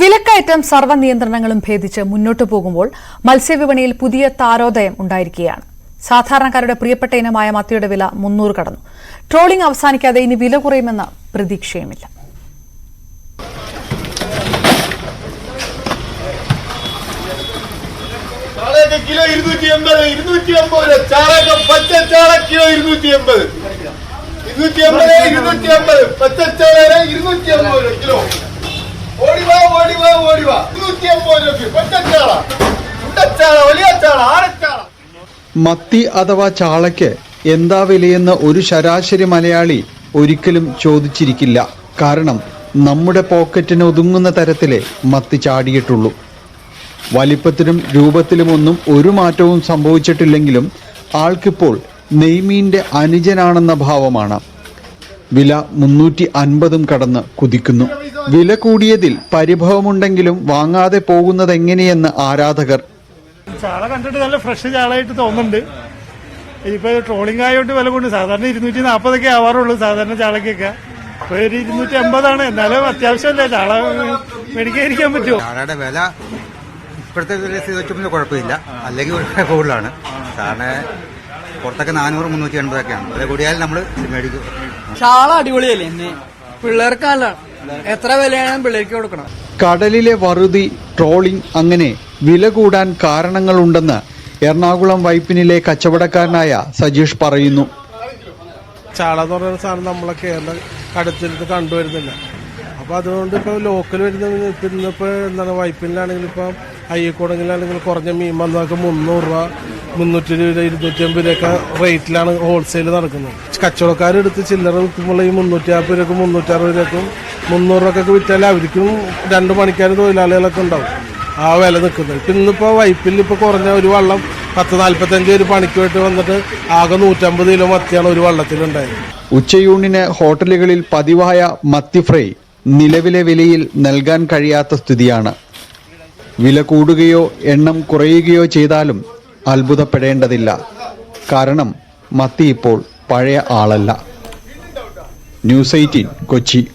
വിലക്കയറ്റം സർവ നിയന്ത്രണങ്ങളും ഭേദിച്ച് മുന്നോട്ടു പോകുമ്പോൾ മത്സ്യവിപണിയിൽ പുതിയ താരോദയം ഉണ്ടായിരിക്കുകയാണ്. സാധാരണക്കാരുടെ പ്രിയപ്പെട്ട ഇനമായ മത്തിയുടെ വില മുന്നൂറ് കടന്നു. ട്രോളിംഗ് അവസാനിക്കാതെ ഇനി വില കുറയുമെന്ന പ്രതീക്ഷയുമില്ല. ഇരുന്നൂറ്റി എൺപത് ഇരുന്നൂറ്റി എൺപത്. രൂപ ചാളയൊക്കെ പച്ച ചാള കിലോ ഇരുന്നൂറ്റി എൺപത്. ഇരുന്നൂറ്റി എൺപത് ഇരുന്നൂറ്റി എൺപത്. പച്ച ചാള ഇരുന്നൂറ്റി എൺപത് കിലോ. ഓടിവാ ഓടിവാ രൂപ വലിയ മത്തി അഥവാ ചാളയ്ക്ക് എന്താ വിലയെന്ന് ഒരു ശരാശരി മലയാളി ഒരിക്കലും ചോദിച്ചിരിക്കില്ല. കാരണം നമ്മുടെ പോക്കറ്റിന് ഒതുങ്ങുന്ന തരത്തിലെ മത്തി ചാടിയിട്ടുള്ളൂ. വലിപ്പത്തിലും രൂപത്തിലുമൊന്നും ഒരു മാറ്റവും സംഭവിച്ചിട്ടില്ലെങ്കിലും ആൾക്കിപ്പോൾ നെയ്മീന്റെ അനുജനാണെന്ന ഭാവമാണ്. വില മുന്നൂറ്റി അൻപതും കടന്ന് കുതിക്കുന്നു. വില കൂടിയതിൽ പരിഭവമുണ്ടെങ്കിലും വാങ്ങാതെ പോകുന്നത് എങ്ങനെയെന്ന് ആരാധകർ. ചാള കണ്ടിട്ട് നല്ല ഫ്രഷ് ചാളായിട്ട് തോന്നുന്നുണ്ട്. ഇപ്പൊ ട്രോളിംഗ് ആയോട്ട് വില കൊണ്ട് സാധാരണ ഇരുന്നൂറ്റി നാൽപ്പതൊക്കെ ആവാറുള്ളൂ സാധാരണ ചാളക്കൊക്കെ ഇപ്പൊ ഒരു ഇരുന്നൂറ്റി അമ്പതാണ്. എന്നാലും അത്യാവശ്യമല്ലേ ചാള മേടിക്കാതിരിക്കാൻ പറ്റുമോ? ചാളയുടെ വില ഇപ്പോഴത്തെ വില വെച്ചൊന്നും കുഴപ്പമില്ല. അല്ലെങ്കിൽ കൂടുതലാണ്. സാറിന് പുറത്തൊക്കെ നാനൂറ് മുന്നൂറ്റി എൺപതൊക്കെയാണ്. വില കൂടിയാൽ നമ്മൾ മേടിക്കും. ചാള അടിപൊളിയല്ലേ പിള്ളേർക്കാലാണ് എത്ര വിലയാണ് പിള്ളേർക്ക് കൊടുക്കണം കടലിലെ വറുതി ട്രോളിംഗ് അങ്ങനെ വില കൂടാൻ കാരണങ്ങളുണ്ടെന്ന് എറണാകുളം വൈപ്പിനിലെ കച്ചവടക്കാരനായ സജീഷ് പറയുന്നു. ചാള എന്ന് പറയുന്ന സാധനം നമ്മളെ കേരള കടത്തിലത്ത് കണ്ടുവരുന്നില്ല. അപ്പൊ അതുകൊണ്ട് ഇപ്പൊ ലോക്കൽ വരുന്ന ഇപ്പോൾ എന്താണ് വൈപ്പിനിലാണെങ്കിൽ ഇപ്പൊ അയ്യക്കോടെങ്കിലാണെങ്കിൽ കുറഞ്ഞ മീൻ വന്നതൊക്കെ മുന്നൂറ് രൂപ മുന്നൂറ്റി രൂപ ഇരുന്നൂറ്റി അമ്പത് രൂപയൊക്കെ റേറ്റിലാണ് ഹോൾസെയിൽ നടക്കുന്നത്. കച്ചവടക്കാരെടുത്ത് ചില്ലറ വിൽക്കുമ്പോൾ ഈ മുന്നൂറ്റി നാൽപ്പത് രൂപക്കും മുന്നൂറ്റി അറുപത് രൂപക്കും മുന്നൂറ് രൂപക്കൊക്കെ വിറ്റാൽ അവർക്കും രണ്ട് മണിക്കാൻ തൊഴിലാളികളൊക്കെ ഉണ്ടാവും. ആ വില നിൽക്കുന്നത്. ഇപ്പം ഇന്നിപ്പോൾ വൈപ്പിൽ ഇപ്പോൾ കുറഞ്ഞ ഒരു വള്ളം പത്ത് നാൽപ്പത്തഞ്ച് ഒരു പണിക്ക് പോയിട്ട് വന്നിട്ട് ആകെ നൂറ്റമ്പത് കിലോ മത്തിയാണ് ഒരു വള്ളത്തിലുണ്ടായത്. ഉച്ചയൂണിന് ഹോട്ടലുകളിൽ പതിവായ മത്തി ഫ്രൈ നിലവിലെ വിലയിൽ നൽകാൻ കഴിയാത്ത സ്ഥിതിയാണ്. വില കൂടുകയോ എണ്ണം കുറയുകയോ ചെയ്താലും അത്ഭുതപ്പെടേണ്ടതില്ല. കാരണം മത്തി ഇപ്പോൾ പഴയ ആളല്ല. News eighteen Kochi.